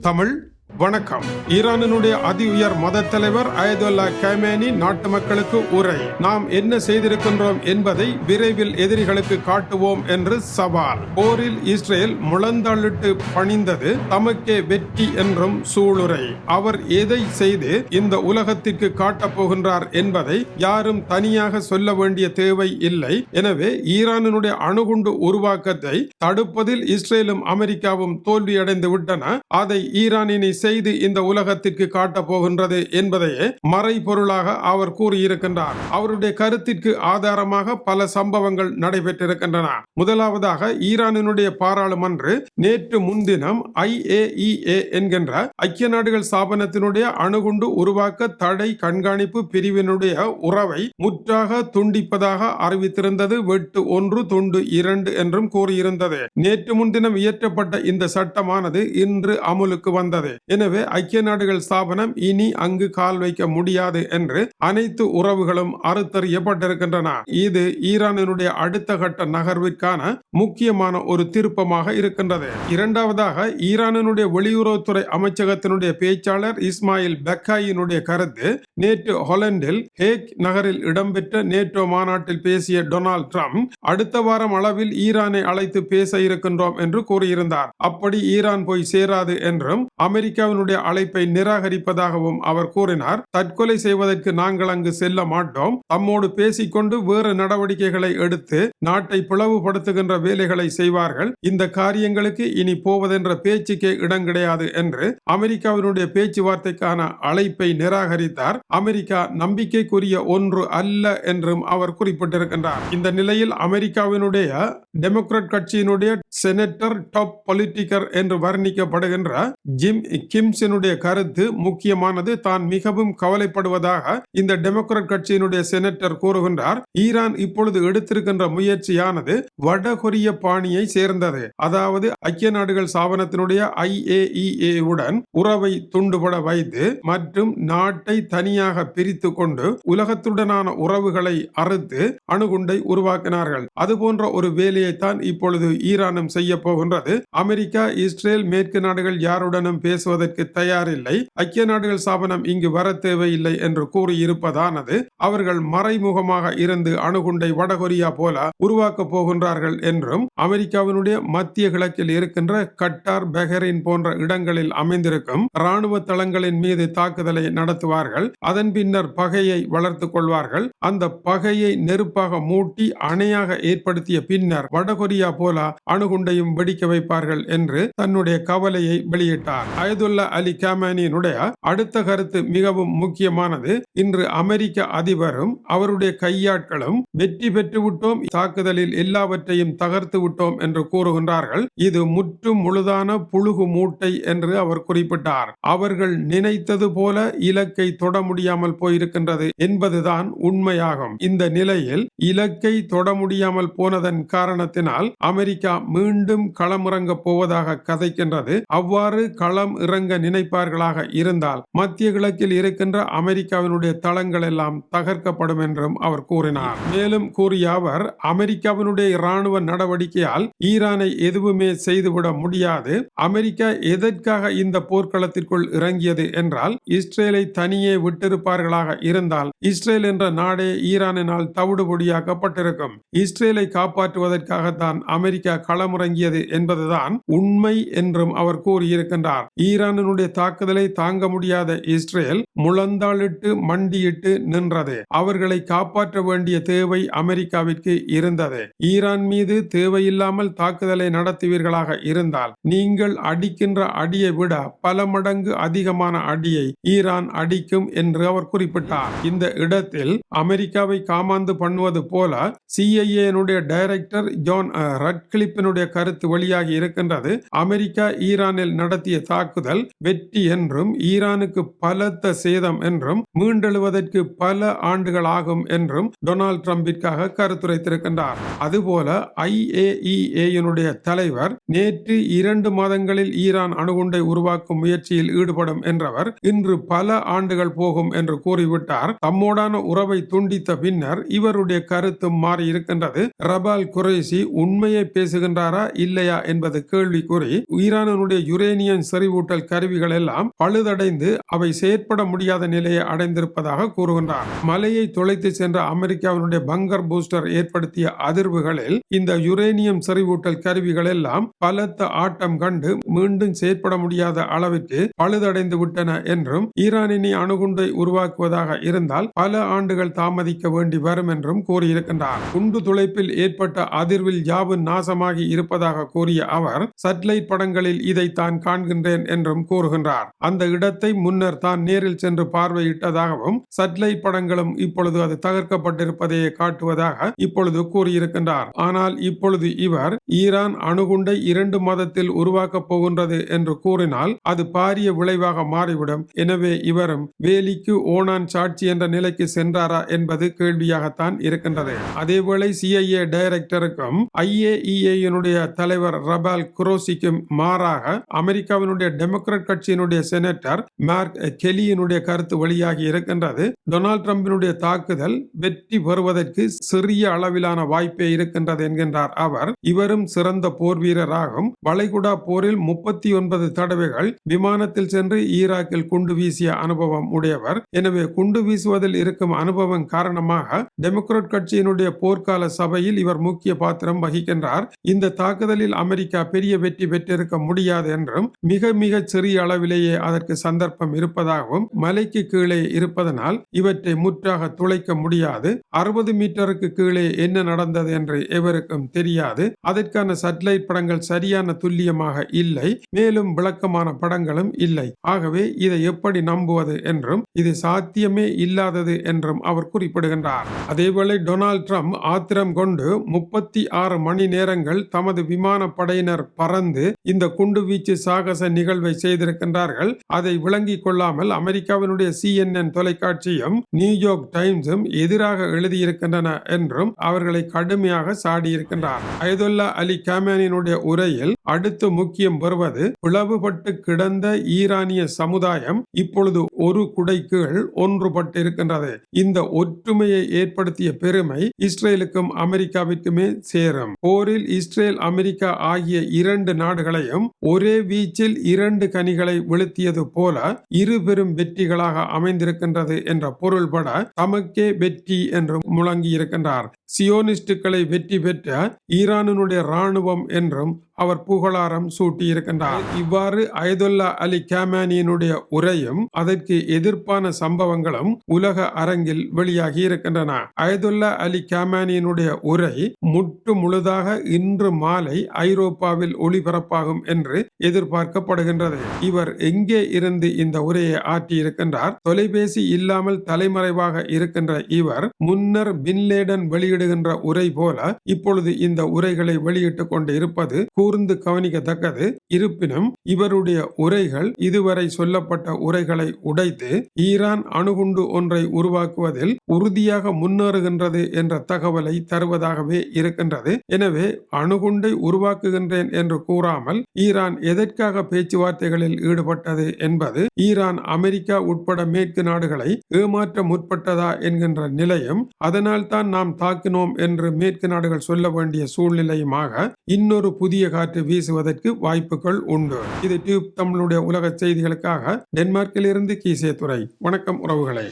தமிழ் வணக்கம். ஈரானினுடைய அதி உயர் மத தலைவர் அயதுல்லா கேமேனி நாட்டு மக்களுக்கு உரை. நாம் என்ன செய்திருக்கின்றோம் என்பதை விரைவில் எதிரிகளுக்கு காட்டுவோம் என்று சவால். போரில் இஸ்ரேல் முழந்தாளிட்டு பணிந்தது தமக்கே வெற்றி என்றும் சூளுரை. அவர் எதை செய்து இந்த உலகத்திற்கு காட்டப் போகின்றார் என்பதை யாரும் தனியாக சொல்ல வேண்டிய தேவை இல்லை. எனவே ஈரானினுடைய அணுகுண்டு உருவாக்கத்தை தடுப்பதில் இஸ்ரேலும் அமெரிக்காவும் தோல்வியடைந்து விட்டன. அதை ஈரானினை செய்து இந்த உலகத்திற்கு காட்டப் போகின்றது என்பதையே மறைபொருளாக அவர் கூறியிருக்கின்றார். அவருடைய கருத்திற்கு ஆதாரமாக பல சம்பவங்கள் நடைபெற்றிருக்கின்றன. முதலாவதாக ஈரானினுடைய பாராளுமன்று நேற்று முன்தினம் ஐஏஇஏ என்கின்ற ஐக்கிய நாடுகள் ஸ்தாபனத்தினுடைய அணுகுண்டு உருவாக்க தடை கண்காணிப்பு பிரிவினுடைய உறவை முற்றாக துண்டிப்பதாக அறிவித்திருந்தது. வெட்டு ஒன்று துண்டு இரண்டு என்றும் கூறியிருந்தது. நேற்று முன்தினம் இயற்றப்பட்ட இந்த சட்டமானது இன்று அமுலுக்கு வந்தது. எனவே ஐக்கிய நாடுகள் ஸ்தாபனம் இனி அங்கு கால் வைக்க முடியாது என்று அனைத்து உறவுகளும் அறுத்தறியப்பட்டிருக்கின்றன. இது ஈரானினுடைய அடுத்த கட்ட நகர்விற்கான முக்கியமான ஒரு திருப்பமாக இருக்கின்றது. இரண்டாவதாக ஈரானினுடைய வெளியுறவுத்துறை அமைச்சகத்தினுடைய பேச்சாளர் இஸ்மாயில் பெக்காயினுடைய கருத்து நேற்று ஹொலண்டில் ஹேக் நகரில் இடம்பெற்ற நேட்டோ மாநாட்டில் பேசிய டொனால்ட் ட்ரம்ப் அடுத்த வாரம் அளவில் ஈரானை அழைத்து பேச இருக்கின்றோம் என்று கூறியிருந்தார். அப்படி ஈரான் போய் சேராது என்றும் அமெரிக்கா அமெரிக்காவினுடைய அழைப்பை நிராகரிப்பதாகவும் அவர் கூறினார். தற்கொலை செய்வதற்கு நாங்கள் அங்கு செல்ல மாட்டோம். தம்மோடு பேசிக்கொண்டு வேறு நடவடிக்கைகளை எடுத்து நாட்டை பிளவுபடுத்துகின்ற வேலைகளை செய்வார்கள். இந்த காரியங்களுக்கு இனி போவதென்ற பேச்சுக்கே இடம் கிடையாது என்று அமெரிக்காவினுடைய பேச்சுவார்த்தைக்கான அழைப்பை நிராகரித்தார். அமெரிக்கா நம்பிக்கைக்குரிய ஒன்று அல்ல என்றும் அவர் குறிப்பிட்டிருக்கின்றார். இந்த நிலையில் அமெரிக்காவினுடைய டெமோக்ராட் கட்சியினுடைய செனட்டர் டாப் பொலிட்டிக்கர் என்று வர்ணிக்கப்படுகின்ற ஜிம் கிம்ஸினுடைய கருத்து முக்கியமானது. தான் மிகவும் கவலைப்படுவதாக இந்த டெமோக்ராட் கட்சியினுடைய செனட்டர் கூறுகின்றார். ஈரான் இப்பொழுது எடுத்திருக்கின்ற முயற்சியானது வடகொரிய பாணியை சேர்ந்தது. அதாவது ஐக்கிய நாடுகள் சாபனத்தினுடைய ஐஏஇஏ உடன் உறவை துண்டுபட வைத்து மற்றும் நாட்டை தனியாக பிரித்து கொண்டு உலகத்துடனான உறவுகளை அறுத்து அணுகுண்டை உருவாக்கினார்கள். அதுபோன்ற ஒரு வேலையைத்தான் இப்பொழுது ஈரானும் செய்ய போகின்றது. அமெரிக்கா இஸ்ரேல் மேற்கு நாடுகள் யாருடனும் பேசுவதை பேசுவதற்கு தயாரில்லை. ஐக்கிய நாடுகள் ஸ்தாபனம் இங்கு வர தேவையில்லை என்று கூறியிருப்பதானது அவர்கள் மறைமுகமாக இருந்து அணுகுண்டை வடகொரியா போல உருவாக்கப் போகின்றார்கள் என்றும் அமெரிக்காவினுடைய மத்திய கிழக்கில் இருக்கின்ற கட்டார் பெஹரின் போன்ற இடங்களில் அமைந்திருக்கும் ராணுவ தளங்களின் மீது தாக்குதலை நடத்துவார்கள். அதன் பின்னர் பகையை வளர்த்துக் கொள்வார்கள். அந்த பகையை நெருப்பாக மூட்டி அணையாக ஏற்படுத்திய பின்னர் வடகொரியா போல அணுகுண்டையும் வெடிக்க வைப்பார்கள் என்று தன்னுடைய கவலையை வெளியிட்டார். அயது அப்துல்லா அலி காமானியினுடைய அடுத்த கருத்து மிகவும் முக்கியமானது. இன்று அமெரிக்க அதிபரும் அவருடைய கையாட்களும் வெற்றி பெற்று விட்டோம் தாக்குதலில் எல்லாவற்றையும் தகர்த்து விட்டோம் என்று கூறுகின்றார்கள். இது முற்றும் முழுதான புழுகு மூட்டை என்று அவர் குறிப்பிட்டார். அவர்கள் நினைத்தது போல இலக்கை தொட முடியாமல் போயிருக்கின்றது என்பதுதான் உண்மையாகும். இந்த நிலையில் இலக்கை தொட முடியாமல் போனதன் காரணத்தினால் அமெரிக்கா மீண்டும் களமிறங்க போவதாக கதைக்கின்றது. அவ்வாறு களம் இறங்க நினைப்பார்களாக இருந்தால் மத்திய கிழக்கில் இருக்கின்ற அமெரிக்காவினுடைய தளங்கள் எல்லாம் தகர்க்கப்படும் என்றும் அவர் கூறினார். மேலும் கூறிய அவர் அமெரிக்காவினுடைய இராணுவ நடவடிக்கையால் ஈரானை எதுவுமே செய்துவிட முடியாது. அமெரிக்கா எதற்காக இந்த போர்க்களத்திற்குள் இறங்கியது என்றால் இஸ்ரேலை தனியே விட்டிருப்பார்களாக இருந்தால் இஸ்ரேல் என்ற நாடே ஈரானினால் தவிடுபொடியாக்கப்பட்டிருக்கும். இஸ்ரேலை காப்பாற்றுவதற்காகத்தான் அமெரிக்கா களமிறங்கியது என்பதுதான் உண்மை என்றும் அவர் கூறியிருக்கின்றார். ஈரான் ஈரானினுடைய தாக்குதலை தாங்க முடியாத இஸ்ரேல் முழந்தாளிட்டு மண்டியிட்டு நின்றது. அவர்களை காப்பாற்ற வேண்டிய தேவை அமெரிக்காவிற்கு இருந்தது. ஈரான் மீது தேவையில்லாமல் தாக்குதலை நடத்துவீர்களாக இருந்தால் நீங்கள் அடிக்கின்ற அடியை விட பல மடங்கு அதிகமான அடியை ஈரான் அடிக்கும் என்று அவர் குறிப்பிட்டார். இந்த இடத்தில் அமெரிக்காவை காமாந்து பண்ணுவது போல சிஐஏனுடைய டைரக்டர் ஜான் ரட்கிளிப்பினுடைய கருத்து வெளியாகி இருக்கின்றது. அமெரிக்கா ஈரானில் நடத்திய தாக்குதல் ஆனால் வெற்றி என்றும் ஈரானுக்கு பலத்த சேதம் என்றும் மீண்டெழுவதற்கு பல ஆண்டுகள் ஆகும் என்றும் டொனால்ட் ட்ரம்பிற்காக கருத்துரைத்திருக்கின்றார். அதுபோல ஐஏஇஏனுடைய தலைவர் நேற்று இரண்டு மாதங்களில் ஈரான் அணுகுண்டை உருவாக்கும் முயற்சியில் ஈடுபடும் என்றவர் இன்று பல ஆண்டுகள் போகும் என்று கூறிவிட்டார். தம்மோடான உறவை துண்டித்த பின்னர் இவருடைய கருத்து மாறி இருக்கின்றது ரபால் குரேசி உண்மையை பேசுகின்றாரா இல்லையா என்பது கேள்விக்குறி ஈரானுடைய யுரேனியன் செறிவூட்டல் கருவிகள் எல்லாம் பழுதடைந்து அவை செயற்பட முடியாத நிலையை அடைந்திருப்பதாக கூறுகின்றார். மலையை துளைத்து சென்ற அமெரிக்காவினுடைய பங்கர் பூஸ்டர் ஏற்படுத்திய அதிர்வுகளில் இந்த யுரேனியம் செறிவூட்டல் கருவிகள் எல்லாம் பலத்த ஆட்டம் கண்டு மீண்டும் செயற்பட முடியாத அளவிற்கு பழுதடைந்து விட்டன என்றும் ஈரானினி அணுகுண்டை உருவாக்குவதாக இருந்தால் பல ஆண்டுகள் தாமதிக்க வேண்டி வரும் என்றும் கூறியிருக்கின்றார். குண்டு துளைப்பில் ஏற்பட்ட அதிர்வில் யாவும் நாசமாகி இருப்பதாக கூறிய அவர் சட்டலைட் படங்களில் இதை தான் காண்கின்றேன் என்றும் கூறுகின்றார். அந்த இடத்தை முன்னர் தான் நேரில் சென்று பார்வையிட்டதாகவும் சட்டலைட் படங்களும் இப்பொழுது அது தகர்க்கப்பட்டிருப்பதையே காட்டுவதாக இப்பொழுது கூறியிருக்கின்றார். ஆனால் இப்பொழுது இவர் ஈரான் அணுகுண்டை இரண்டு மாதத்தில் உருவாக்கப் போகின்றது என்று கூறினால் அது பாரிய விளைவாக மாறிவிடும். எனவே இவரும் வேலிக்கு ஓனான் சாட்சி என்ற நிலைக்கு சென்றாரா என்பது கேள்வியாகத்தான் இருக்கின்றது. அதேவேளை சிஐஏ டைரக்டருக்கும் ஐஏஇஏனுடைய தலைவர் ரபால் குரோசிக்கும் மாறாக அமெரிக்காவினுடைய டெமோக்ராட் கட்சியினுடைய செனட்டர் மார்க் கெலியினுடைய கருத்து வெளியாகி இருக்கின்றது. டொனால்ட் ட்ரம்பினுடைய தாக்குதல் வெற்றி பெறுவதற்கு சிறிய அளவிலான வாய்ப்பே இருக்கின்றது என்கின்றார் அவர். இவரும் சிறந்த போர் வீரராகும் வளைகுடா போரில் முப்பத்தி ஒன்பது தடவைகள் விமானத்தில் சென்று ஈராக்கில் குண்டு வீசிய அனுபவம் உடையவர். எனவே குண்டு வீசுவதில் இருக்கும் அனுபவம் காரணமாக டெமோக்ராட் கட்சியினுடைய போர்க்கால சபையில் இவர் முக்கிய பாத்திரம் வகிக்கின்றார். இந்த தாக்குதலில் அமெரிக்கா பெரிய வெற்றி பெற்றிருக்க முடியாது என்றும் மிக மிக சிறிய அளவிலேயே அதற்கு சந்தர்ப்பம் இருப்பதாகவும் மலைக்கு கீழே இருப்பதனால் இவற்றை முற்றாக துளைக்க முடியாது. அறுபது மீட்டருக்கு கீழே என்ன நடந்தது என்று எவருக்கும் தெரியாது. அதற்கான சட்டலைட் படங்கள் சரியான துல்லியமாக இல்லை. மேலும் விளக்கமான படங்களும் இல்லை. ஆகவே இதை எப்படி நம்புவது என்றும் இது சாத்தியமே இல்லாதது என்றும் அவர் குறிப்பிடுகின்றார். அதேவேளை டொனால்ட் ட்ரம்ப் ஆத்திரம் கொண்டு முப்பத்தி ஆறு மணி நேரங்கள் தமது விமானப்படையினர் பறந்து இந்த குண்டுவீச்சு சாகச நிகழ்வை செய்திருக்கின்றார்கள். அதை விளங்கிக் கொள்ளாமல் அமெரிக்காவினுடைய சிஎன்என் தொலைக்காட்சியும் நியூயார்க் டைம்ஸும் எதிராக எழுதியிருக்கின்றன என்றும் அவர்களை கடுமையாக சாடியிருக்கின்றார். அயதுல்லா அலி கேமேனினுடைய உரையில் அடுத்து முக்கியம் வருவது பிளவுபட்டு கிடந்த ஈரானிய சமுதாயம் இப்பொழுது ஒரு குடை கீழ் ஒன்றுபட்டிருக்கின்றது. இந்த ஒற்றுமையை ஏற்படுத்திய பெருமை இஸ்ரேலுக்கும் அமெரிக்காவிற்குமே சேரும். போரில் இஸ்ரேல் அமெரிக்கா ஆகிய இரண்டு நாடுகளையும் ஒரே வீச்சில் இரண்டு கனிகளை வெளுத்தியது போல இரு பெரும் வெற்றிகளாக அமைந்திருக்கின்றது என்ற பொருள்பட தமக்கே வெற்றி என்று முழங்கி இருக்கின்றார் சியோனிஸ்டுகளை வெற்றி பெற்ற ஈரானினுடைய ராணுவம் என்றும் அவர் புகழாரம் சூட்டியிருக்கின்றார். இவ்வாறு அயதுல்லா அலி கேமானியினுடைய உரையும் அதற்கு எதிர்ப்பான சம்பவங்களும் உலக அரங்கில் வெளியாகி இருக்கின்றன அயதுல்லா அலி கேமானியினுடைய உரை முற்று முழுதாக இன்று மாலை ஐரோப்பாவில் ஒளிபரப்பாகும் என்று எதிர்பார்க்கப்படுகின்றது. இவர் எங்கே இருந்து இந்த உரையை ஆற்றியிருக்கின்றார்? தொலைபேசி இல்லாமல் தலைமறைவாக இருக்கின்ற இவர் முன்னர் பின்லேடன் வெளியிடுகின்ற உரை போல இப்பொழுது இந்த உரைகளை வெளியிட்டுக் கொண்டு இருப்பது கூர்ந்து கவனிக்கத்தக்கது. இருப்பினும் இவருடைய உரைகள் இதுவரை சொல்லப்பட்ட உரைகளை உடைத்து ஈரான் அணுகுண்டு ஒன்றை உருவாக்குவதில் உறுதியாக முன்னேறுகின்றது என்ற தகவலை தருவதாகவே இருக்கின்றது. எனவே அணுகுண்டை உருவாக்குகின்றேன் என்று கூறாமல் ஈரான் எதற்காக பேச்சுவார்த்தைகளில் ஈடுபட்டது என்பது ஈரான் அமெரிக்கா உட்பட மேற்கு நாடுகளை ஏமாற்ற முற்பட்டதா என்கின்ற நிலையும் அதனால் தான் நாம் தாக்கினோம் என்று மேற்கு நாடுகள் சொல்ல வேண்டிய சூழ்நிலையுமாக இன்னொரு புதிய காற்று வீசுவதற்கு வாய்ப்புகள் உண்டு. இது டியூப் தமிழுடைய உலக செய்திகளுக்காக டென்மார்க்கிலிருந்து கீசே துறை வணக்கம் உறவுகளை.